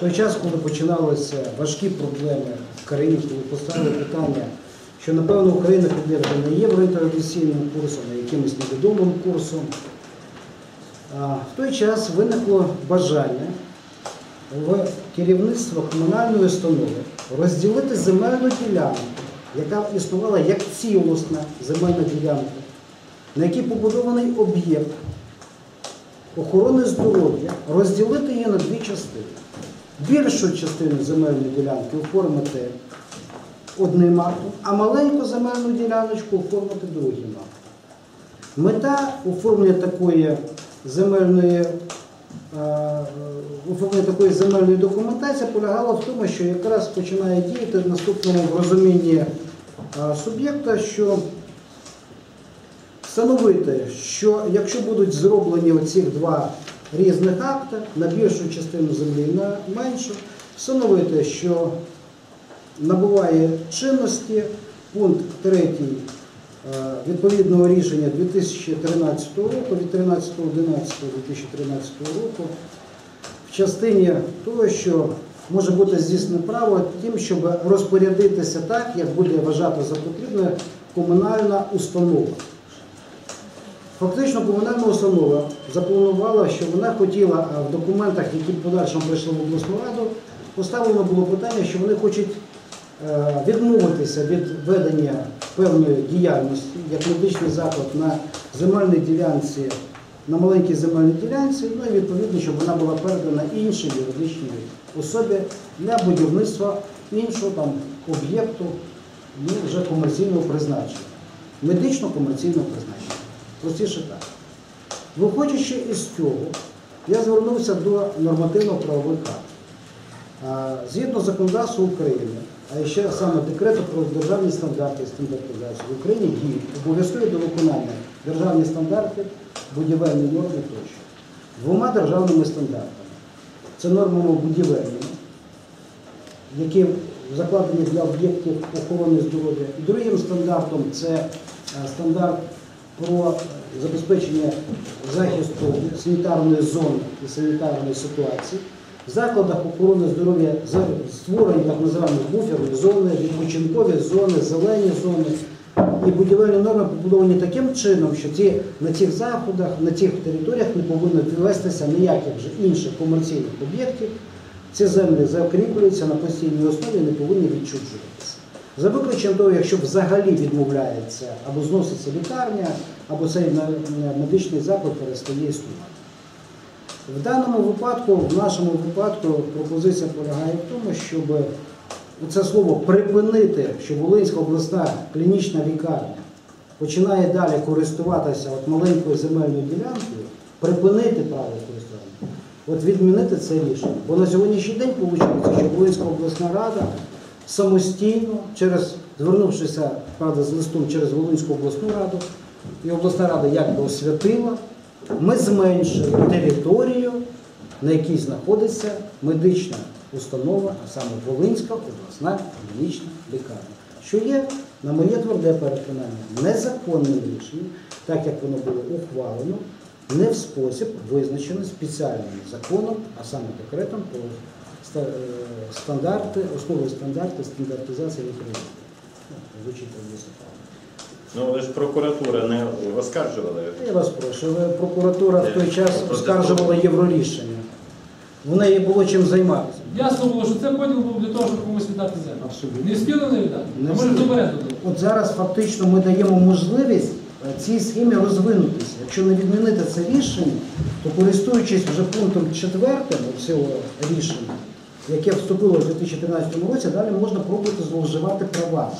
Той час, коли починалися важкі проблеми в країні, коли поставили питання, що напевно Україна піде не євроінтеграційним курсом, а якимось невідомим курсом, в той час виникло бажання в керівництво комунальної установи розділити земельну ділянку, яка існувала як цілісна земельна ділянка, на якій побудований об'єкт охорони здоров'я, розділити її на дві частини. Більшу частину земельної ділянки оформити одним актом, а маленьку земельну діляночку оформити другим актом. Мета оформлення такої земельної, е, оформлення такої земельної документації полягала в тому, що якраз починає діяти в наступному розумінні е, суб'єкта, що встановити, що якщо будуть зроблені оці два різних акти на більшу частину землі, на меншу, встановити, що набуває чинності пункт 3 е, відповідного рішення 2013 року від 13.11.2013 року в частині того, що може бути здійснено право тим, щоб розпорядитися так, як буде вважати за потрібне комунальна установа. Фактично комунальна установа запланувала, що вона хотіла в документах, які в подальшому прийшли в обласну раду, поставлено було питання, що вони хочуть е, відмовитися від ведення певної діяльності, як медичний заклад на земельній ділянці, на маленькій земельній ділянці, ну і відповідно, щоб вона була передана іншій юридичній особі для будівництва іншого там об'єкту ну, вже комерційного призначення, медично-комерційного призначення. Простіше так. Виходячи із цього, я звернувся до нормативно-правових актів. Згідно законодавства України, а ще саме декрету про державні стандарти і стандартизацію в Україні діють обов'язкові до виконання державні стандарти, будівельні норми тощо. Двома державними стандартами. Це нормами будівельними, які закладені для об'єктів охорони здоров'я. І другим стандартом це е, стандарт про забезпечення захисту санітарної зони і санітарної ситуації. В закладах охорони здоров'я створені так називаємо буферні зони, відпочинкові зони, зелені зони. І будівельні норми побудовані таким чином, що ці, на цих заходах, на цих територіях не повинно ввестися ніяких вже інших комерційних об'єктів. Ці землі закріплюються на постійній основі і не повинні відчужуватися. За виключенням того, якщо взагалі відмовляється або зноситься лікарня, або цей медичний заклад перестає існувати. В даному випадку, в нашому випадку, пропозиція полягає в тому, щоб це слово припинити, що Волинська обласна клінічна лікарня починає далі користуватися от маленькою земельною ділянкою, припинити право користування, от відмінити це рішення. Бо на сьогоднішній день виходить, що Волинська обласна рада самостійно, через, звернувшися правда, з листом через Волинську обласну раду, і обласна рада якби освятила, ми зменшили територію, на якій знаходиться медична установа, а саме Волинська обласна клінічна лікарня, що є, на моє тверде переконання, незаконним рішенням, так як воно було ухвалено, не в спосіб визначений спеціальним законом, а саме декретом про стандарти, основи стандарти стандартизації в Ну, Звучить там високо. Ну, але ж прокуратура не оскаржувала. Я вас прошу, прокуратура в той час оскаржувала єврорішення. В неї було чим займатися. Ясно було, що це поділ був для того, щоб комусь віддати землю. Абсолютно. Не встигли не віддати? Не а може до оренду? От зараз фактично ми даємо можливість е, цій схемі розвинутися. Якщо не відмінити це рішення, то користуючись вже пунктом четвертим цього рішення, яке вступило в 2013 році, далі можна пробувати зловживати права.